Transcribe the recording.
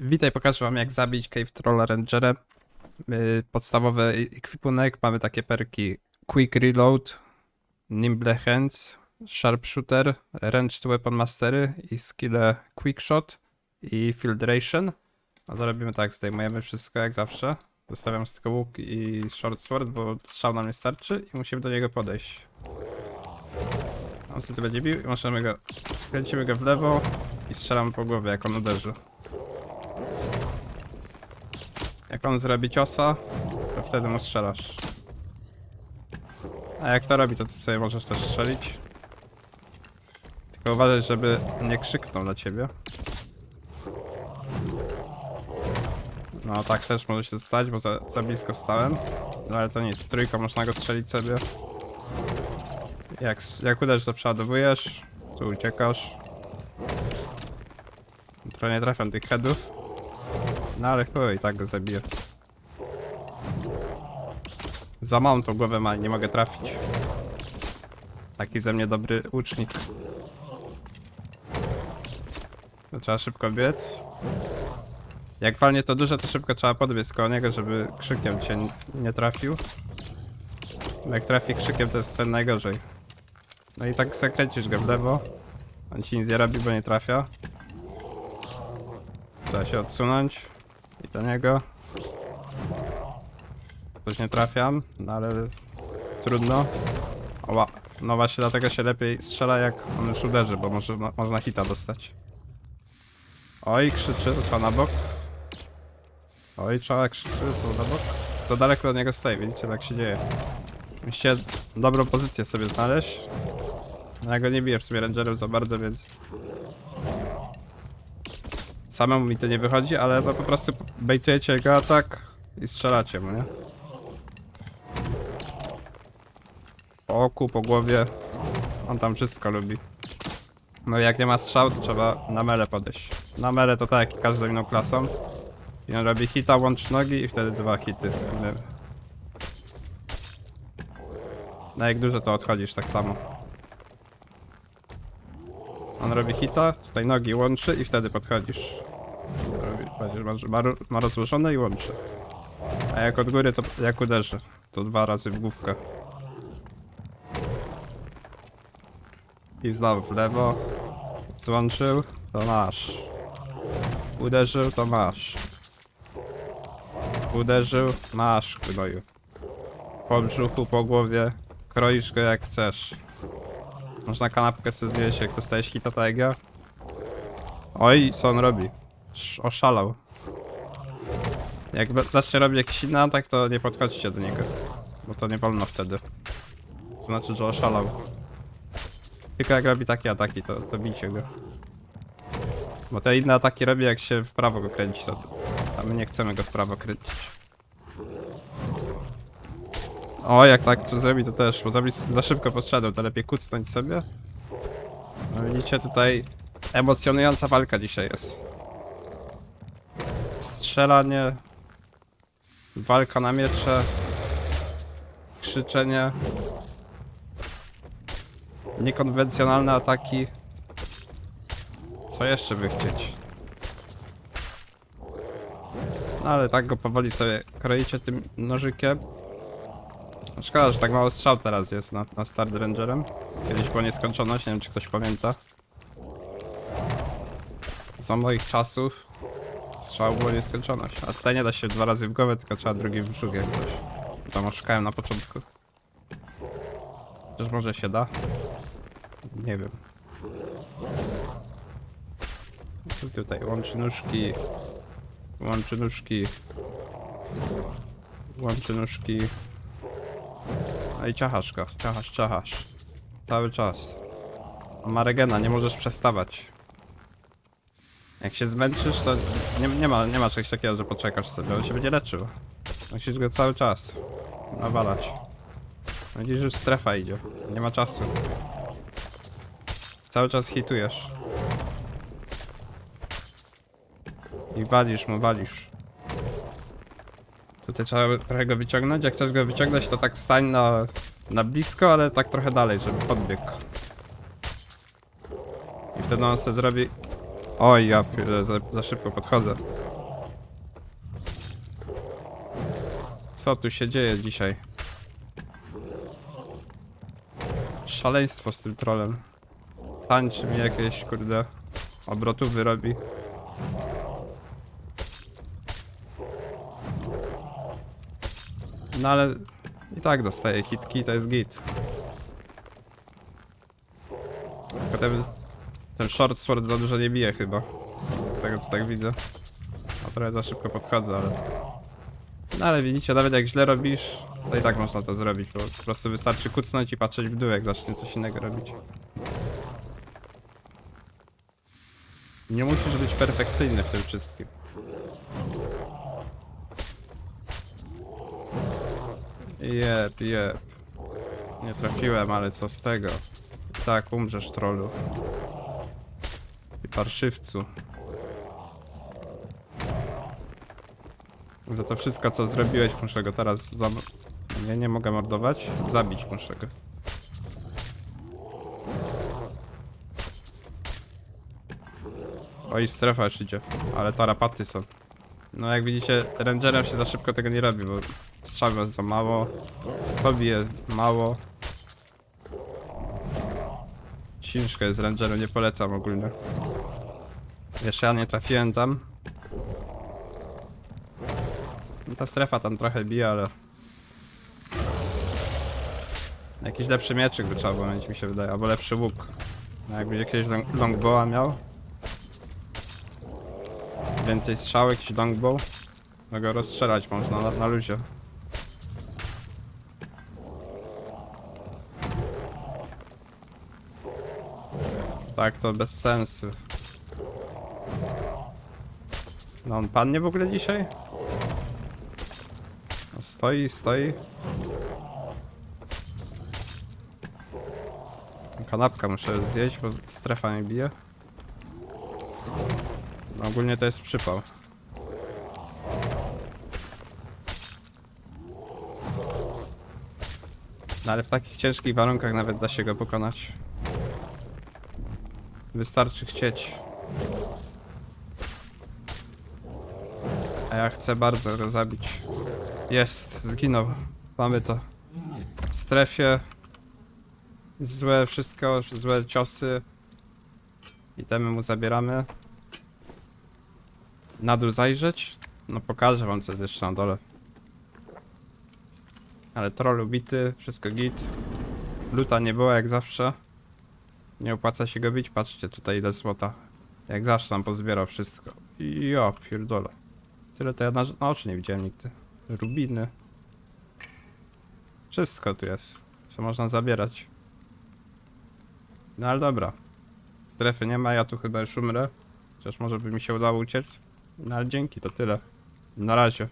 Witaj, pokażę wam jak zabić Cave Trolla Rangerem. Yy, Podstawowy ekwipunek, mamy takie perki Quick Reload, Nimble Hands, Sharpshooter, Ranged Weapon Mastery i skille Quick Shot i Filtration. No to robimy tak, zdejmujemy wszystko jak zawsze. Zostawiam z łuk i short sword, bo strzał nam nie starczy i musimy do niego podejść. On sobie będzie bił i możemy go... Kręcimy go w lewo i strzelamy po głowie jak on uderzy. Jak on zrobi ciosa, to wtedy mu strzelasz. A jak to robi, to ty sobie możesz też strzelić. Tylko uważaj, żeby nie krzyknął na ciebie. No tak też może się stać, bo za, za blisko stałem. No ale to nic, trójką można go strzelić sobie. Jak, jak uderzysz, to przeładowujesz. Tu uciekasz. Trochę nie trafiam tych headów. No ale chuj, i tak go zabiję. Za małą tą głowę ma, nie mogę trafić. Taki ze mnie dobry łucznik. To trzeba szybko biec. Jak walnie to duże, to szybko trzeba podbiec koło niego, żeby krzykiem cię nie trafił. Bo Jak trafi krzykiem, to jest ten najgorzej. No i tak zakręcisz go w lewo. On ci nic nie robi, bo nie trafia. Trzeba się odsunąć. I do niego. Coś nie trafiam, no ale trudno. Oła. No właśnie dlatego się lepiej strzela jak on już uderzy, bo może, mo- można hita dostać. Oj, krzyczy, trzeba na bok. Oj, trzeba krzyczy, to na bok. Za daleko od niego stoi, widzicie, tak się dzieje. Musicie dobrą pozycję sobie znaleźć. No Ja go nie biję w sumie rangerem za bardzo, więc... Samemu mi to nie wychodzi, ale po prostu bejtujecie jego atak i strzelacie mu, nie? Po oku, po głowie. On tam wszystko lubi. No i jak nie ma strzał, to trzeba na mele podejść. Na mele to tak jak każdą inną klasą. I on robi hita, łącz nogi i wtedy dwa hity. No jak dużo to odchodzisz tak samo. On robi hita, tutaj nogi łączy i wtedy podchodzisz. Masz- ma, ro- ma rozłożone i łączy. A jak od góry, to jak uderzy. To dwa razy w główkę. I znowu w lewo. Złączył, to masz. Uderzył, to masz. Uderzył, masz, gnoju. Po brzuchu, po głowie. Kroisz go jak chcesz. Można kanapkę sobie zjeść, jak dostajesz hita tego. Oj, co on robi? Sz- Oszalał. Jak zacznie robić jakiś inny atak, to nie podchodźcie do niego. Bo to nie wolno wtedy. Znaczy, że oszalał. Tylko jak robi takie ataki, to, to bijcie go. Bo te inne ataki robi jak się w prawo go kręci, to, a my nie chcemy go w prawo kręcić. O, jak tak co zrobi, to też, bo zrobi za szybko podszedł, to lepiej kucnąć sobie. No widzicie, tutaj emocjonująca walka dzisiaj jest. Strzelanie, walka na miecze, krzyczenie, niekonwencjonalne ataki. Co jeszcze by chcieć? No ale tak go powoli sobie kroicie tym nożykiem. No Szkoda, że tak mało strzał teraz jest na, na Start Rangerem. Kiedyś było nieskończoność, nie wiem czy ktoś pamięta. Za moich czasów strzał było nieskończoność. A tutaj nie da się dwa razy w głowę, tylko trzeba drugi w brzuch jak coś. Tam oszukałem na początku. Chociaż może się da. Nie wiem. Tu- Tutaj łączy nóżki. Łączy nóżki. Łączy nóżki. No i ciachasz ciachasz, ciachasz. Cały czas. On ma nie możesz przestawać. Jak się zmęczysz, to nie, nie, ma, nie ma czegoś takiego, że poczekasz sobie, on się będzie leczył. Musisz go cały czas nawalać. Widzisz, że strefa idzie, nie ma czasu. Cały czas hitujesz. I walisz mu, walisz. Tutaj trzeba trochę go wyciągnąć. Jak chcesz go wyciągnąć, to tak wstań na, na blisko, ale tak trochę dalej, żeby podbiegł. I wtedy on sobie zrobi... Oj, ja pierdolę, za, za szybko podchodzę. Co tu się dzieje dzisiaj? Szaleństwo z tym trolem. Tańczy mi jakieś, kurde, obrotu wyrobi. No ale i tak dostaję hitki, to jest git. Potem ten, short sword za dużo nie bije chyba. Z tego co tak widzę. A trochę za szybko podchodzę, ale... No ale widzicie, nawet jak źle robisz, to i tak można to zrobić, bo po prostu wystarczy kucnąć i patrzeć w dół, jak zacznie coś innego robić. Nie musisz być perfekcyjny w tym wszystkim. Jep, jep. Nie trafiłem, ale co z tego? Tak, umrzesz trollu. Parszywcu. Za to wszystko co zrobiłeś muszę go teraz zam... Nie, nie mogę mordować. Zabić muszę go. Oj, strefa już idzie. Ale tarapaty są. No jak widzicie, rangerem się za szybko tego nie robi, bo strzał jest za mało. Pobije mało. Ciężko jest rangeru, nie polecam ogólnie. Jeszcze ja nie trafiłem tam. No Ta strefa tam trochę bije, ale... Jakiś lepszy mieczyk by trzeba było mieć, mi się wydaje, albo lepszy łuk. No jakbyś jakiegoś long, longbowa miał. Więcej strzałek jakiś longbow. No go rozstrzelać można na, na luzie. Tak, to bez sensu. No on padnie w ogóle dzisiaj? No, Stoi, stoi. Kanapka muszę zjeść, bo strefa mnie bije. No ogólnie to jest przypał. No ale w takich ciężkich warunkach nawet da się go pokonać. Wystarczy chcieć. Ja chcę bardzo go zabić. Jest, zginął. Mamy to. W strefie. Złe wszystko, złe ciosy. Itemy mu zabieramy. Na dół zajrzeć? No pokażę wam co jest jeszcze na dole. Ale troll ubity, wszystko git. Luta nie było jak zawsze. Nie opłaca się go bić, patrzcie tutaj ile złota. Jak zawsze tam pozbierał wszystko. I ja pierdolę. Tyle to ja na, na oczy nie widziałem nigdy. Rubiny. Wszystko tu jest. Co można zabierać. No ale dobra. Strefy nie ma, ja tu chyba już umrę. Chociaż może by mi się udało uciec. No ale dzięki, to tyle. Na razie.